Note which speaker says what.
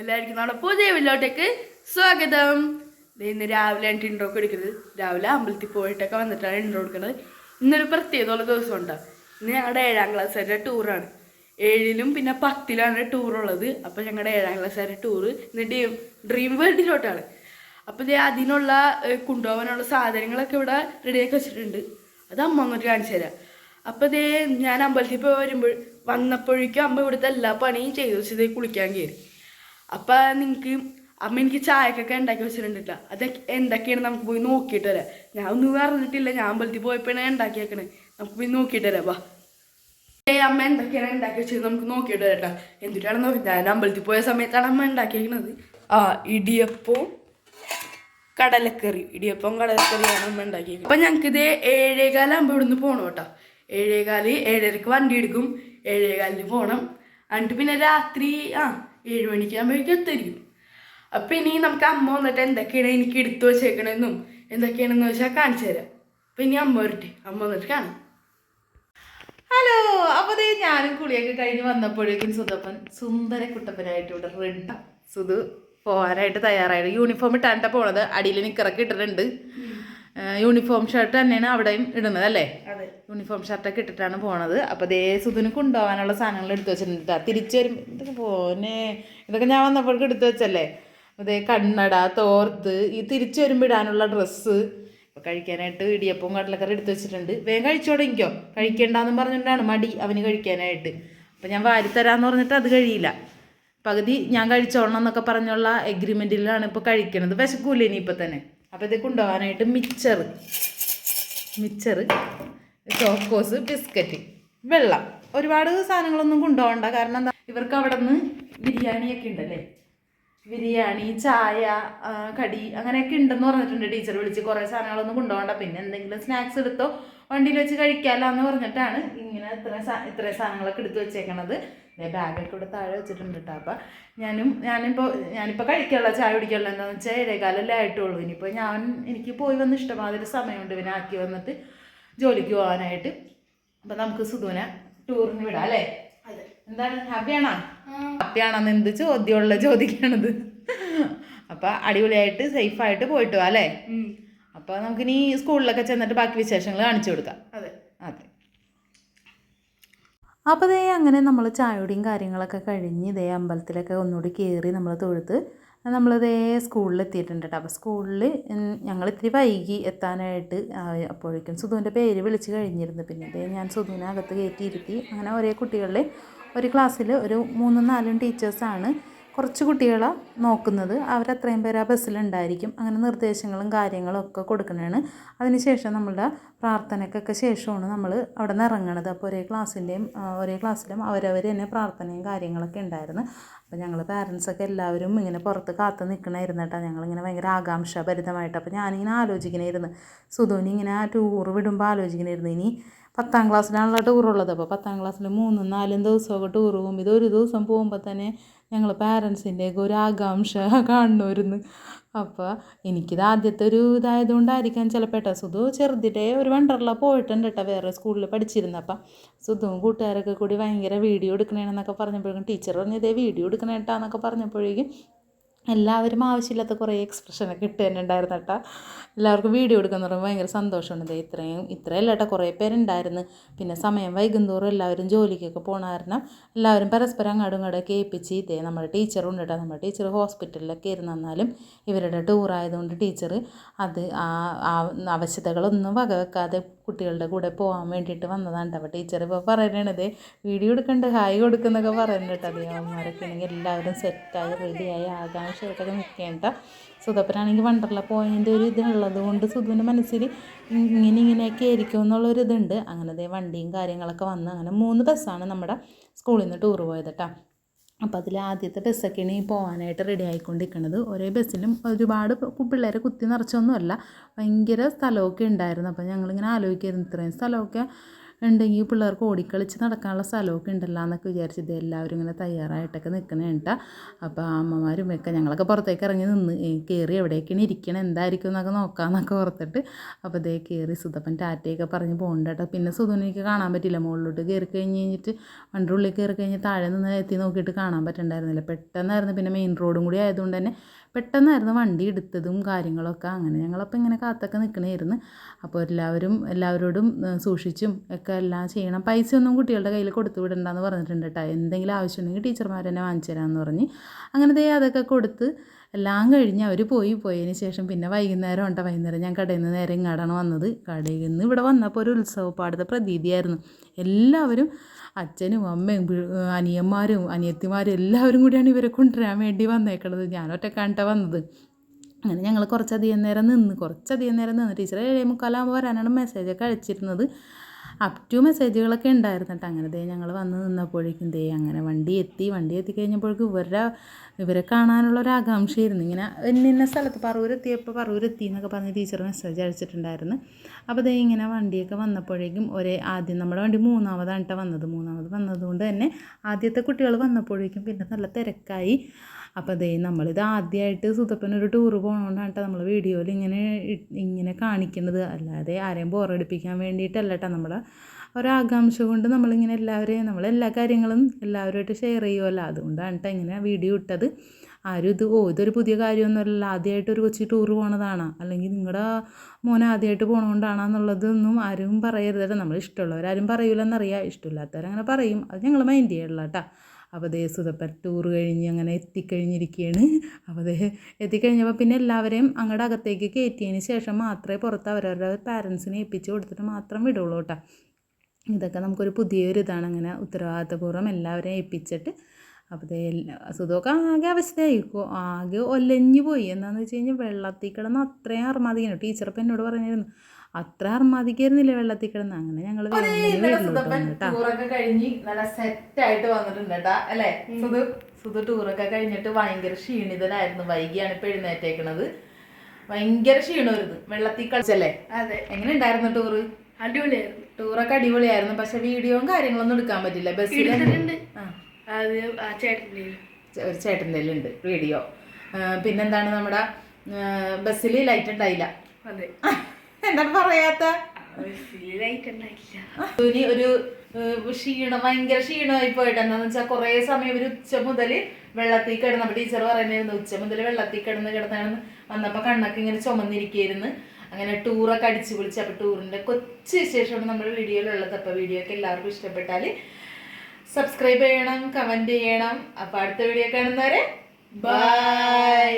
Speaker 1: എല്ലാവർക്കും നമ്മുടെ പുതിയ വീട്ടിലോട്ടേക്ക് സ്വാഗതം. ഇന്ന് രാവിലെ ആയിട്ട് ഇൻട്രോ ഒക്കെ എടുക്കുന്നത്. രാവിലെ അമ്പലത്തിൽ പോയിട്ടൊക്കെ വന്നിട്ടാണ് ഇൻട്രോ എടുക്കുന്നത്. ഇന്നൊരു പ്രത്യേകതയുള്ള ദിവസം ഉണ്ടാവും ഇന്ന് ഞങ്ങളുടെ ഏഴാം ക്ലാസ്സുകാരുടെ ടൂറാണ് ഏഴിലും പിന്നെ പത്തിലാണ് ടൂറുള്ളത് അപ്പോൾ ഞങ്ങളുടെ ഏഴാം ക്ലാസ്സുകാരുടെ ടൂറ് ഇന്ന് ഡീം ഡ്രീം വേൾഡിലോട്ടാണ് അപ്പോൾ അതിനുള്ള കൊണ്ടുപോകാനുള്ള സാധനങ്ങളൊക്കെ ഇവിടെ റെഡിയാക്കി വെച്ചിട്ടുണ്ട്. അത് അമ്മ അങ്ങോട്ട് കാണിച്ചു തരാം. അപ്പോൾ ദേ ഞാൻ അമ്പലത്തിൽ പോയി വരുമ്പോൾ വന്നപ്പോഴേക്കും അമ്മ ഇവിടുത്തെ എല്ലാ പണിയും ചെയ്തു വെച്ചത് കുളിക്കാൻ കയറി. അപ്പം നിങ്ങൾക്ക് അമ്മ എനിക്ക് ചായക്കൊക്കെ ഉണ്ടാക്കി വെച്ചിട്ടുണ്ട് അതൊക്കെ എന്തൊക്കെയാണ് നമുക്ക് പോയി നോക്കിയിട്ട് വരാം. ഞാൻ ഒന്നും അറിഞ്ഞിട്ടില്ല. ഞാൻ അമ്പലത്തിൽ പോയപ്പോഴാണ് ഉണ്ടാക്കിയേക്കണേ. നമുക്ക് പോയി നോക്കിയിട്ട് വരാം വാ. ഏ അമ്മ എന്തൊക്കെയാണ് ഉണ്ടാക്കി വെച്ചത് നമുക്ക് നോക്കിയിട്ട് വരാം കേട്ടോ എന്തിട്ടാണ് നോക്കി ഞാൻ അമ്പലത്തിൽ പോയ സമയത്താണ് അമ്മ ഉണ്ടാക്കിയേക്കണത്. ആ ഇടിയപ്പവും കടലക്കറി. ഇടിയപ്പം കടലക്കറിയാണ് അമ്മ ഉണ്ടാക്കിയത് അപ്പം ഞങ്ങൾക്ക് ഇത് ഏഴേകാലാകുമ്പോൾ ഇവിടുന്ന് പോകണം കേട്ടോ. ഏഴേകാൽ ഏഴരക്ക് വണ്ടി എടുക്കും. ഏഴേകാലിന് പോകണം എന്നിട്ട് പിന്നെ രാത്രി ആ ഏഴ് മണിക്കാകുമ്പോഴേക്കും എത്തിരിക്കും അപ്പം ഇനി നമുക്ക് അമ്മ വന്നിട്ട് എന്തൊക്കെയാണ് എനിക്ക് എടുത്തു വെച്ചേക്കണമെന്നും എന്തൊക്കെയാണെന്ന് വെച്ചാൽ കാണിച്ചു തരാം. അപ്പം ഇനി അമ്മ വരട്ടെ. അമ്മ വന്നിട്ട് കാണാം.
Speaker 2: ഹലോ അപ്പോൾ ദേ ഞാനും കുളിയൊക്കെ കഴിഞ്ഞ് വന്നപ്പോഴേക്കും സുതപ്പൻ സുന്ദര കുട്ടപ്പനായിട്ട് ഇവിടെ റെഡ. സുധു പോകാനായിട്ട് തയ്യാറായിട്ട് യൂണിഫോം ഇട്ടാണ്ട പോണത്. അടിയിൽ നിക്കറൊക്കെ ഇട്ടിട്ടുണ്ട്. യൂണിഫോം ഷർട്ട് തന്നെയാണ് അവിടെയും ഇടുന്നത് അല്ലേ യൂണിഫോം ഷർട്ടൊക്കെ ഇട്ടിട്ടാണ് പോണത്. അപ്പോൾ ദേ സുധുന് കൊണ്ടുപോകാനുള്ള സാധനങ്ങൾ എടുത്തു വെച്ചിട്ടുണ്ട് തിരിച്ചു വരും ഇതൊക്കെ പോനെ ഇതൊക്കെ ഞാൻ വന്നപ്പോഴേക്കും എടുത്തു വെച്ചല്ലേ? അതേ കണ്ണട തോർത്ത് ഈ തിരിച്ചു വരുമ്പോൾ ഇടാനുള്ള ഡ്രസ്സ് അപ്പോൾ കഴിക്കാനായിട്ട് ഇടിയപ്പവും കടലക്കറി എടുത്തു വെച്ചിട്ടുണ്ട്. വേഗം കഴിച്ചു തുടങ്ങിക്കോ കഴിക്കണ്ടെന്ന് പറഞ്ഞുകൊണ്ടാണ് മടി അവന് കഴിക്കാനായിട്ട്. അപ്പോൾ ഞാൻ വാരിത്തരാന്ന് പറഞ്ഞിട്ട് അത് കഴിയില്ല. പകുതി ഞാൻ കഴിച്ചോളണം എന്നൊക്കെ പറഞ്ഞുള്ള എഗ്രിമെന്റിലാണ് ഇപ്പോൾ കഴിക്കണത്. വിശക്കൂല ഇനിയിപ്പോൾ തന്നെ? അപ്പോൾ ഇത് കൊണ്ടുപോകാനായിട്ട് മിച്ചർ മിച്ചർ ചോക്കോസ് ബിസ്ക്കറ്റ് വെള്ളം. ഒരുപാട് സാധനങ്ങളൊന്നും കൊണ്ടുപോകണ്ട. കാരണം എന്താ? ഇവർക്ക് അവിടെ നിന്ന് ബിരിയാണിയൊക്കെ ഉണ്ടല്ലേ? ബിരിയാണി ചായ കടി അങ്ങനെയൊക്കെ ഉണ്ടെന്ന് പറഞ്ഞിട്ടുണ്ട് ടീച്ചർ വിളിച്ച്. കുറേ സാധനങ്ങളൊന്നും കൊണ്ടുപോകണ്ട. പിന്നെ എന്തെങ്കിലും സ്നാക്സ് എടുത്തോ? വണ്ടിയിൽ വെച്ച് കഴിക്കാമല്ലോ എന്ന് പറഞ്ഞിട്ടാണ് ഇങ്ങനെ ഇത്ര ഇത്രയും സാധനങ്ങളൊക്കെ എടുത്ത് വെച്ചേക്കണത്. ബാഗൊക്കെ ഇവിടെ താഴെ വെച്ചിട്ടുണ്ട് കേട്ടോ അപ്പം ഞാനും ഞാനിപ്പോൾ ഞാനിപ്പോൾ കഴിക്കാനുള്ള ചായ കുടിക്കാനുള്ള എന്താണെന്ന് വെച്ചാൽ ഏഴേകാലല്ലേ ആയിട്ടുള്ളൂ. ഇനിയിപ്പോൾ ഞാൻ എനിക്ക് പോയി വന്ന് ഇഷ്ടമാതിരി സമയമുണ്ട് ഇവനെ ആക്കി വന്നിട്ട് ജോലിക്ക് പോകാനായിട്ട് അപ്പം നമുക്ക് സുധുവിനെ ടൂറിന് വിടാം അല്ലേ?
Speaker 1: അതെ.
Speaker 2: എന്താണ്? ഹാപ്പിയാണോ ഹാപ്പിയാണെന്ന് എന്ത് ചോദ്യമുള്ള ചോദിക്കണത് അപ്പം അടിപൊളിയായിട്ട് സേഫായിട്ട് പോയിട്ട് വാ അല്ലേ. അപ്പോൾ നമുക്കിനി സ്കൂളിലൊക്കെ ചെന്നിട്ട് ബാക്കി വിശേഷങ്ങൾ കാണിച്ചു കൊടുക്കാം.
Speaker 1: അതെ.
Speaker 2: അതെ അപ്പോൾ ദേ അങ്ങനെ നമ്മൾ ചായയുടെയും കാര്യങ്ങളൊക്കെ കഴിഞ്ഞ് ഇതേ അമ്പലത്തിലൊക്കെ ഒന്നുകൂടി കയറി നമ്മൾ തൊഴുത്ത് നമ്മളിതേ സ്കൂളിൽ എത്തിയിട്ടുണ്ട് കേട്ടോ. അപ്പോൾ സ്കൂളിൽ ഞങ്ങൾ ഇത്തിരി വൈകി എത്താനായിട്ട്. അപ്പോഴേക്കും സുധുവിന്റെ പേര് വിളിച്ച് കഴിഞ്ഞിരുന്നു. പിന്നെ ഇതേ ഞാൻ സുധുവിനെ അകത്ത് കയറ്റിയിരുത്തി. അങ്ങനെ ഒരേ കുട്ടികളിൽ ഒരു ക്ലാസ്സിൽ ഒരു മൂന്നും നാലും ടീച്ചേഴ്സാണ്. കുറച്ച് കുട്ടികളെ നോക്കുന്നത്. അവരത്രയും പേര് ആ ബസ്സിലുണ്ടായിരിക്കും. അങ്ങനെ നിർദ്ദേശങ്ങളും കാര്യങ്ങളും ഒക്കെ കൊടുക്കുന്നതാണ്. അതിനുശേഷം നമ്മളുടെ പ്രാർത്ഥനയ്ക്കൊക്കെ ശേഷമാണ് നമ്മൾ അവിടെ നിന്ന് ഇറങ്ങണത്. അപ്പോൾ ഒരേ ക്ലാസ്സിന്റെയും ഒരേ ക്ലാസ്സിലും അവരവർ തന്നെ പ്രാർത്ഥനയും കാര്യങ്ങളൊക്കെ ഉണ്ടായിരുന്നു. അപ്പോൾ ഞങ്ങൾ പാരൻസൊക്കെ എല്ലാവരും ഇങ്ങനെ പുറത്ത് കാത്തു നിൽക്കണമായിരുന്നു കേട്ടോ. ഞങ്ങളിങ്ങനെ ഭയങ്കര ആകാംക്ഷാഭരിതമായിട്ട്. അപ്പോൾ ഞാനിങ്ങനെ ആലോചിക്കണമായിരുന്നു സുധോനി ഇങ്ങനെ ആ ടൂർ വിടുമ്പോൾ ആലോചിക്കണമായിരുന്നു ഇനി പത്താം ക്ലാസ്സിലാണല്ലോ ടൂറുള്ളത് അപ്പോൾ പത്താം ക്ലാസ്സിൽ മൂന്നും നാലും ദിവസമൊക്കെ ടൂർ പോകുമ്പോൾ ഇത് ഒരു ദിവസം പോകുമ്പോൾ തന്നെ ഞങ്ങൾ പാരൻസിന്റെയൊക്കെ ഒരു ആകാംക്ഷ കാണുന്നവരുന്ന്. അപ്പോൾ എനിക്കിത് ആദ്യത്തെ ഒരു ഇതായത് കൊണ്ടായിരിക്കാം ചിലപ്പോൾ കേട്ടോ സുധു ചെറുതിലെ ഒരു വണ്ടർല പോയിട്ടുണ്ട് കേട്ടോ വേറെ സ്കൂളിൽ പഠിച്ചിരുന്നു അപ്പം സുധുവും കൂട്ടുകാരൊക്കെ കൂടി ഭയങ്കര വീഡിയോ എടുക്കണേന്നൊക്കെ പറഞ്ഞപ്പോഴേക്കും ടീച്ചർ പറഞ്ഞതേ വീഡിയോ എടുക്കണേട്ടാന്നൊക്കെ പറഞ്ഞപ്പോഴേക്കും എല്ലാവരും ആവശ്യമില്ലാത്ത കുറേ എക്സ്പ്രഷനൊക്കെ ഇട്ട് തന്നെ ഉണ്ടായിരുന്നു കേട്ടോ. എല്ലാവർക്കും വീഡിയോ എടുക്കുന്ന പറയുമ്പോൾ ഭയങ്കര സന്തോഷമുണ്ട്. ഇത്രയും ഇത്രയല്ല കേട്ടോ കുറേ പേരുണ്ടായിരുന്നു. പിന്നെ സമയം വൈകുന്നോറും എല്ലാവരും ജോലിക്കൊക്കെ പോണ കാരണം എല്ലാവരും പരസ്പരം അങ്ങോട്ടും ഇങ്ങോട്ടൊക്കെ ഏൽപ്പിച്ച് ഇതേ നമ്മുടെ ടീച്ചറുണ്ട് കേട്ടോ. നമ്മുടെ ടീച്ചർ ഹോസ്പിറ്റലിലൊക്കെ ഇരുന്ന് എന്നാലും ഇവരുടെ ടൂർ ആയതുകൊണ്ട് ടീച്ചർ അത് ആ ആ അവശതകളൊന്നും വകവെക്കാതെ കുട്ടികളുടെ കൂടെ പോകാൻ വേണ്ടിയിട്ട് വന്നതാണ് അപ്പോൾ ടീച്ചർ ഇപ്പോൾ പറയണത് വീഡിയോ എടുക്കണ്ട് ഹായ് കൊടുക്കുന്നൊക്കെ പറയുന്നത് കേട്ടോ. അതേ അവന്മാരൊക്കെ ആണെങ്കിൽ എല്ലാവരും സെറ്റായി റെഡിയായി ആകാംക്ഷയായിട്ടൊക്കെ നിൽക്കേണ്ട സുധപ്പനാണെങ്കിൽ വണ്ടർല പോയതിന്റെ ഒരു ഇതുള്ളത് കൊണ്ട് സുധുവിന്റെ മനസ്സിൽ ഇങ്ങനെ ഇങ്ങനെയൊക്കെ ആയിരിക്കും എന്നുള്ളൊരു ഇതുണ്ട്. അങ്ങനെ ദേ വണ്ടിയും കാര്യങ്ങളൊക്കെ വന്ന് അങ്ങനെ മൂന്ന് ബസ്സാണ് നമ്മുടെ സ്കൂളിൽ നിന്ന് ടൂർ പോയത് കേട്ടോ അപ്പോൾ അതിൽ ആദ്യത്തെ ബസ്സൊക്കെയാണ് ഈ പോകാനായിട്ട് റെഡി ആയിക്കൊണ്ടിരിക്കുന്നത് ഒരേ ബസ്സിലും ഒരുപാട് പിള്ളേരെ കുത്തി നിറച്ചൊന്നുമല്ല. ഭയങ്കര സ്ഥലമൊക്കെ ഉണ്ടായിരുന്നു. അപ്പോൾ ഞങ്ങളിങ്ങനെ ആലോചിക്കായിരുന്നു. ഇത്രയും സ്ഥലമൊക്കെ ഉണ്ടെങ്കിൽ പിള്ളേർക്ക് ഓടിക്കളിച്ച് നടക്കാനുള്ള സ്ഥലമൊക്കെ ഉണ്ടല്ലോ എന്നൊക്കെ വിചാരിച്ചത് എല്ലാവരും ഇങ്ങനെ തയ്യാറായിട്ടൊക്കെ നിൽക്കണേണ്ട അപ്പോൾ അമ്മമാരും ഒക്കെ ഞങ്ങളൊക്കെ പുറത്തേക്ക് ഇറങ്ങി നിന്ന് കയറി എവിടേക്കാണ് ഇരിക്കണം എന്തായിരിക്കും എന്നൊക്കെ നോക്കാമെന്നൊക്കെ ഓർത്തിട്ട് അപ്പോൾ ഇതേ കയറി സുധപ്പൻ ടാറ്റയൊക്കെ പറഞ്ഞ് പോകണ്ട കേട്ടോ. പിന്നെ സുധുവിനെ എനിക്ക് കാണാൻ പറ്റില്ല മുകളിലോട്ട് കയറി കഴിഞ്ഞ് കഴിഞ്ഞിട്ട് വണ്ടി ഉള്ളിൽ കയറി കഴിഞ്ഞ് താഴെ നിന്ന് എത്തി നോക്കിയിട്ട് കാണാൻ പറ്റണ്ടായിരുന്നില്ല. പെട്ടെന്നായിരുന്നു പിന്നെ മെയിൻ റോഡും കൂടി ആയതുകൊണ്ട് തന്നെ പെട്ടെന്നായിരുന്നു വണ്ടി എടുത്തതും കാര്യങ്ങളൊക്കെ അങ്ങനെ. ഞങ്ങളപ്പോൾ ഇങ്ങനെ കാത്തൊക്കെ നിൽക്കണമായിരുന്നു അപ്പോൾ എല്ലാവരും എല്ലാവരോടും സൂക്ഷിച്ചും ഒക്കെ എല്ലാം ചെയ്യണം. പൈസ ഒന്നും കുട്ടികളുടെ കയ്യിൽ കൊടുത്തു വിടണ്ടെന്ന് പറഞ്ഞിട്ടുണ്ട് കേട്ടോ എന്തെങ്കിലും ആവശ്യമുണ്ടെങ്കിൽ ടീച്ചർമാർ തന്നെ വാങ്ങിച്ചു തരാമെന്ന് പറഞ്ഞ്. അങ്ങനെ ദേ അതൊക്കെ കൊടുത്ത് എല്ലാം കഴിഞ്ഞ് അവർ പോയി. പോയതിന് ശേഷം പിന്നെ വൈകുന്നേരം ഉണ്ട? വൈകുന്നേരം ഞാൻ കടയിൽ നിന്ന് നേരെ ഇങ്ങാടാണ് വന്നത്. കടയിൽ നിന്ന് ഇവിടെ വന്നപ്പോൾ ഒരു ഉത്സവപ്പാടത്തെ പ്രതീതിയായിരുന്നു. എല്ലാവരും അച്ഛനും അമ്മയും അനിയന്മാരും അനിയത്തിമാരും എല്ലാവരും കൂടിയാണ് ഇവരെ കൊണ്ടുവരാൻ വേണ്ടി വന്നേക്കണത്. ഞാൻ ഒറ്റക്കാണ്ട വന്നത്. അങ്ങനെ ഞങ്ങൾ കുറച്ചധികം നേരം നിന്ന് കുറച്ചധികം നേരം നിന്ന്. ടീച്ചറെ ഏഴേ മുക്കാലാകുമ്പോൾ വരാനാണ് മെസ്സേജൊക്കെ അയച്ചിരുന്നത്. അപ് ടു മെസ്സേജുകളൊക്കെ ഉണ്ടായിരുന്നു കേട്ടോ അങ്ങനെ ദേ ഞങ്ങൾ വന്ന് നിന്നപ്പോഴേക്കും ദേ അങ്ങനെ വണ്ടി എത്തി വണ്ടി എത്തി കഴിഞ്ഞപ്പോഴേക്കും ഇവരുടെ ഇവരെ കാണാനുള്ള ഒരു ആകാംക്ഷയായിരുന്നു. ഇങ്ങനെ ഇന്ന സ്ഥലത്ത് പറവൂരെത്തിയപ്പോൾ പറവൂരെത്തി എന്നൊക്കെ പറഞ്ഞ് ടീച്ചർ മെസ്സേജ് അയച്ചിട്ടുണ്ടായിരുന്നു. അപ്പോൾ ദേ ഇങ്ങനെ വണ്ടിയൊക്കെ വന്നപ്പോഴേക്കും ഒരേ ആദ്യം നമ്മുടെ വണ്ടി മൂന്നാമതാണ് കേട്ടോ വന്നത്. മൂന്നാമത് വന്നതുകൊണ്ട് തന്നെ ആദ്യത്തെ കുട്ടികൾ വന്നപ്പോഴേക്കും പിന്നെ നല്ല തിരക്കായി. അപ്പോൾ ദേ നമ്മളിത് ആദ്യമായിട്ട് സുതപ്പനൊരു ടൂറ് പോകണോണ്ടാണ് കേട്ടോ നമ്മൾ വീഡിയോയിൽ ഇങ്ങനെ ഇങ്ങനെ കാണിക്കുന്നത് അല്ലാതെ ആരെയും ബോറടിപ്പിക്കാൻ വേണ്ടിയിട്ടല്ല കേട്ടോ നമ്മുടെ ഒരാകാംക്ഷ കൊണ്ട് നമ്മളിങ്ങനെ എല്ലാവരെയും നമ്മൾ എല്ലാ കാര്യങ്ങളും എല്ലാവരുമായിട്ട് ഷെയർ ചെയ്യുമല്ലോ അതുകൊണ്ടാണ് കേട്ടോ ഇങ്ങനെ വീഡിയോ ഇട്ടത്. ആരും ഇത് ഓ ഇതൊരു പുതിയ കാര്യമൊന്നുമല്ല ആദ്യമായിട്ട് ഒരു കൊച്ചി ടൂർ പോണതാണ്. അല്ലെങ്കിൽ നിങ്ങളുടെ മോൻ ആദ്യമായിട്ട് പോകണോണ്ടാണെന്നുള്ളതൊന്നും ആരും പറയരുത് നമ്മൾ ഇഷ്ടമുള്ളവരാരും പറയൂലെന്നറിയാം. ഇഷ്ടമില്ലാത്തവരങ്ങനെ പറയും. അത് ഞങ്ങൾ മൈൻഡ് ചെയ്യണില്ല കേട്ടോ അപ്പോൾ ദേ ടൂറ് കഴിഞ്ഞ് അങ്ങനെ എത്തിക്കഴിഞ്ഞിരിക്കുകയാണ് അപ്പോൾ എത്തിക്കഴിഞ്ഞപ്പോൾ പിന്നെ എല്ലാവരെയും അങ്ങോട്ട് അകത്തേക്ക് കയറ്റിയതിന് ശേഷം മാത്രമേ പുറത്ത് അവരവരുടെ പാരൻസിനെ ഏൽപ്പിച്ച് കൊടുത്തിട്ട് മാത്രം വിടുള്ളൂ കേട്ടോ ഇതൊക്കെ നമുക്കൊരു പുതിയൊരു ഇതാണ് അങ്ങനെ ഉത്തരവാദിത്തപൂർവം എല്ലാവരെയും ഏൽപ്പിച്ചിട്ട് അപ്പോൾ സുഖമൊക്കെ ആകെ അവസ്ഥയായിക്കോ ആകെ ഒലഞ്ഞു പോയി. എന്താണെന്ന് വെച്ച് കഴിഞ്ഞാൽ വെള്ളത്തിൽ കിടന്ന് അത്രയും അർമാദിക്കണം ടീച്ചർ ഇപ്പം എന്നോട് പറഞ്ഞിരുന്നു അത്ര അർമാദിക്കായിരുന്നില്ല വെള്ളത്തിൽ കിടന്ന്? അങ്ങനെ ഞങ്ങൾ
Speaker 3: ടൂറൊക്കെ കഴിഞ്ഞ് നല്ല സെറ്റ് ആയിട്ട് വന്നിട്ടുണ്ട് കേട്ടാ അല്ലേ? സുധു സുധു ടൂറൊക്കെ കഴിഞ്ഞിട്ട് ഭയങ്കര ക്ഷീണിതനായിരുന്നു. വൈകിയാണ് ഇപ്പൊ എഴുന്നേറ്റേക്കണത്. ഭയങ്കര ക്ഷീണമായിരുന്നു. വെള്ളത്തിൽ കളിച്ചല്ലേ?
Speaker 1: അതെ.
Speaker 3: എങ്ങനെ ഉണ്ടായിരുന്നു ടൂറ്
Speaker 1: അടിപൊളിയായിരുന്നു
Speaker 3: ടൂറൊക്കെ അടിപൊളിയായിരുന്നു. പക്ഷെ വീഡിയോയും കാര്യങ്ങളൊന്നും എടുക്കാൻ പറ്റില്ല. ബസ്സിൽ ഒരു ചേട്ടന്റെ ഉണ്ട് വീഡിയോ. പിന്നെന്താണ് നമ്മുടെ ബസ്സിൽ ലൈറ്റ് ഉണ്ടായില്ല. എന്താണ് പറയാത്ത? ഇനി ഒരു ക്ഷീണം ഭയങ്കര ക്ഷീണമായി പോയിട്ട് എന്താന്ന് വെച്ചാൽ കുറെ സമയം ഒരു ഉച്ച മുതൽ വെള്ളത്തിൽ കിടന്ന് അപ്പൊ ടീച്ചർ പറയുന്നായിരുന്നു ഉച്ച മുതൽ വെള്ളത്തിൽ കിടന്ന് കിടന്ന് വന്നപ്പോ വന്നപ്പോൾ കണ്ണൊക്കെ ഇങ്ങനെ ചുമന്നിരിക്കുകയായിരുന്നു അങ്ങനെ ടൂറൊക്കെ അടിച്ചു പൊളിച്ച്. അപ്പോൾ ടൂറിന്റെ കൊച്ചു വിശേഷമാണ് നമ്മുടെ വീഡിയോയിലുള്ളത്. അപ്പോൾ വീഡിയോ ഒക്കെ എല്ലാവർക്കും ഇഷ്ടപ്പെട്ടാൽ സബ്സ്ക്രൈബ് ചെയ്യണം കമന്റ് ചെയ്യണം. അപ്പോൾ അടുത്ത വീഡിയോ കാണുന്നവരെ ബൈ